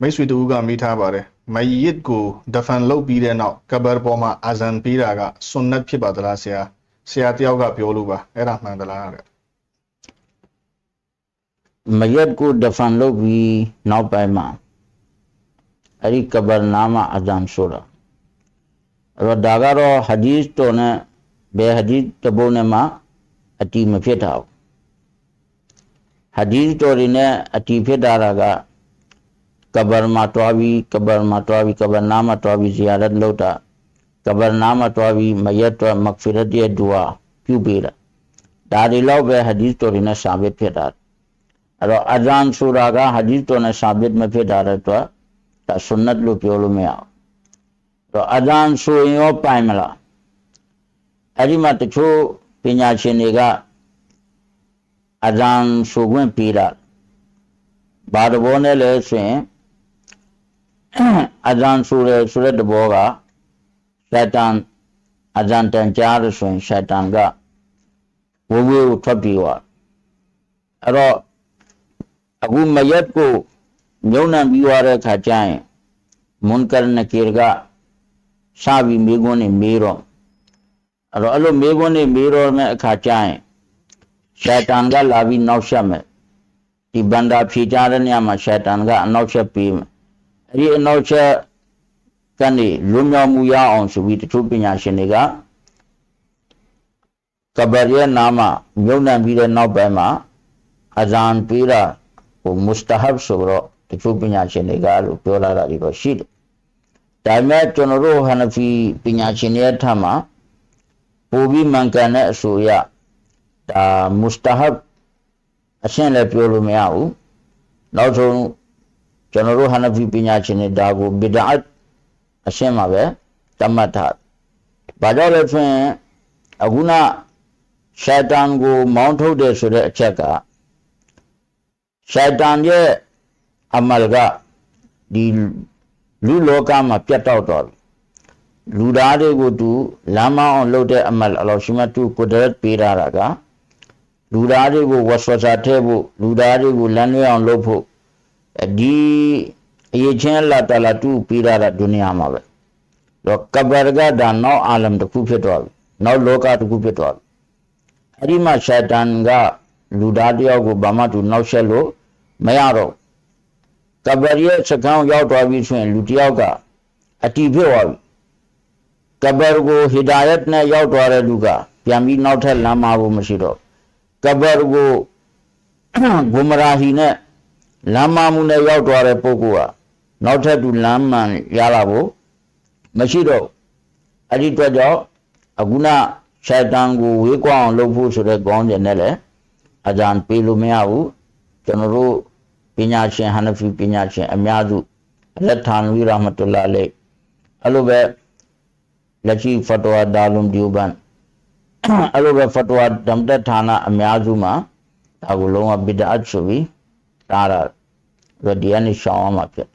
မိတ်ဆွေတူကမိထားပါတယ်မယစ်ကိုဒဖန်လုပ်ပြီးတဲ့နောက်ကဘာပေါ်မှာအာဇန်ပေးတာကဆွန်နတ်ဖြစ်ပါသလားဆရာဆရာတယောက်ကပြောလို့ပါအဲ့ဒါမှန်သလားတဲ့မရက်ကိုဒဖန်လုပ်ပြီးနောက်ပိုင်းမှာအဲ့ဒီကဘာနာမအဇန်ဆိုတာအဲ့တော့ဒါကတော့ဟာဒီစ်တော်နဲ့ဘယ်ဟာဒီစ်တဘုံနဲ့မှအတီမဖြစ်တာဘူးဟာဒီစ်တော်တွေနဲ့အတီဖြစ်တာက ကဘာမှာတွားပြီးကဘာမှာတွားပြီးကဘာနာမတွားပြီးဇီယာရတ်လုပ်တာကဘာနာမတွားပြီးမရက်တော့မဂ်ဖီရတ်ရဲ့ဒူအာပြုပေးတာဒါတွေတော့ပဲဟာဒီစ်တော်တွေနဲ့စာဘစ်ဖြစ်တာ အဲ့တော့အဇန်ဆိုတာကဟာဒီသ်တော်နဲ့ဆာဘစ်မဖြစ်တာတဲ့အတွက်ဒါဆွန်နတ်လို့ပြောလို့မရဘူးအဲ့တော့အဇန်ဆိုရင်ရောပိုင်မလားအဲ့ဒီမှာတချို့ပညာရှင်တွေကအဇန်ဆိုခွင့်ပေးတာဘာတဘောနဲ့လဲဆိုရင်အဇန်ဆိုရဆိုတဲ့တဘောကရှက်တန်အဇန်တန်ကြားလို့ဆိုရင်ရှက်တန်ကဝဝေးကိုထွက်ပြေးသွားအဲ့တော့အခုမယက်ကိုညုံနှံပြီးသွားတဲ့ခါကျရင်မွန်ကရနကေကစာပြီးမိကွန်းနေမေးတော့အဲ့တော့အဲ့လိုမိကွန်းနေမေးတော့မဲ့အခါကျရင်ရှေတန်ကလာပြီးနောက်ဆက်မယ်ဒီဘန္တာဖြေချတဲ့နေရာမှာရှေတန်ကအနောက်ဆက်ပေးမယ်အဲ့ ဒီအနောက်ဆက်ကနေလွန်မြောက်မှုရအောင်ဆိုပြီးတချို့ပညာရှင်တွေကကဘရရဲ့နာမညုံနှံပြီးတဲ့နောက်ပိုင်းမှာအဇန်ပေးတာဟိုမုစတဟဘ်ဆိုတော့တချို့ပညာရှင်တွေကလို့ပြောလာတာတွေတော့ရှိတယ်။ဒါပေမဲ့ကျွန်တော်တို့ဟန်နဖီပညာရှင်တွေထပ်မှာပိုပြီးမှန်ကန်တဲ့အဆိုအရဒါမုစတဟဘ်အရှင်းလည်းပြောလို့မရဘူး။နောက်ဆုံး ကျွန်တော်တို့ဟန်နဖီပညာရှင်တွေဒါကိုဘီဒအတ်အရှင်းမှာပဲတတ်မှတ်ထား။ဘာကြောင့်လဲဆိုရင်အခုနရှေတန်ကို မောင်းထုတ်တယ်ဆိုတဲ့အချက်ကရှေတန်ရဲ့အမလကဒီလူလောကမှာပြတ်တော့တော့ပြီလူသားတွေကိုသူလမ်းမအောင်လုပ်တဲ့အမလအလောရှိမတူကိုဒရက်ပေးထားတာကလူသားတွေကိုဝဆွစာထဲဖို့လူသားတွေကိုလမ်းလွဲအောင်လုပ်ဖို့ ဒီအရေးချင်းအလ္လာဟ်တလာတူပေးထားတာဒုနီယာမှာပဲတော့ကဘရကဒါနောက်အာလမ်တစ်ခုဖြစ်တော့ပြီနောက်လောကတစ်ခုဖြစ်တော့ပြီအဲ့ဒီမှာရှေတန်ကလူသားတယောက်ကိုဘာမှသူနောက်ဆက်လို့မရတော့ကဘရရဲ့စကံရောက်သွားပြီဆိုရင်လူတယောက်ကအတီဖြစ်သွားပြီကဘရကိုဟီဒါယတ်နဲ့ရောက်သွားတဲ့လူကပြန်ပြီးနောက်ထပ်လမ်းမဖို့မရှိတော့ကဘရကိုဂုမရာဟီနဲ့ လမ်းမမှုနဲ့ရောက်သွားတဲ့ပုဂ္ဂိုလ်ကနောက်ထပ်သူလမ်းမှန်ရလာဖို့မရှိတော့အဲ့ဒီအတွက်ကြောင့်အခုနရှေတန်ကိုဝေးကွာအောင်လုပ်ဖို့ဆိုတဲ့ခေါင်းစဉ်နဲ့လည်းအကြံပေးလို့မရဘူးကျွန်တော်တို့ပညာရှင်ဟန်နဖီပညာရှင်အများစုလက်ထာနဝီရဟမတုလာလေအဲ့လိုပဲလက်ရှိဖတ်ဝါဒါလုံဒီယဘန်အဲ့လိုပဲဖတ်ဝါဒမ်တက်ဌာနအများစုမှာဒါကိုလုံးဝဘိဒအတ်ဆိုပြီးတားတာ ရဒီယန်ရှောင်းအောင်မှာဖြစ်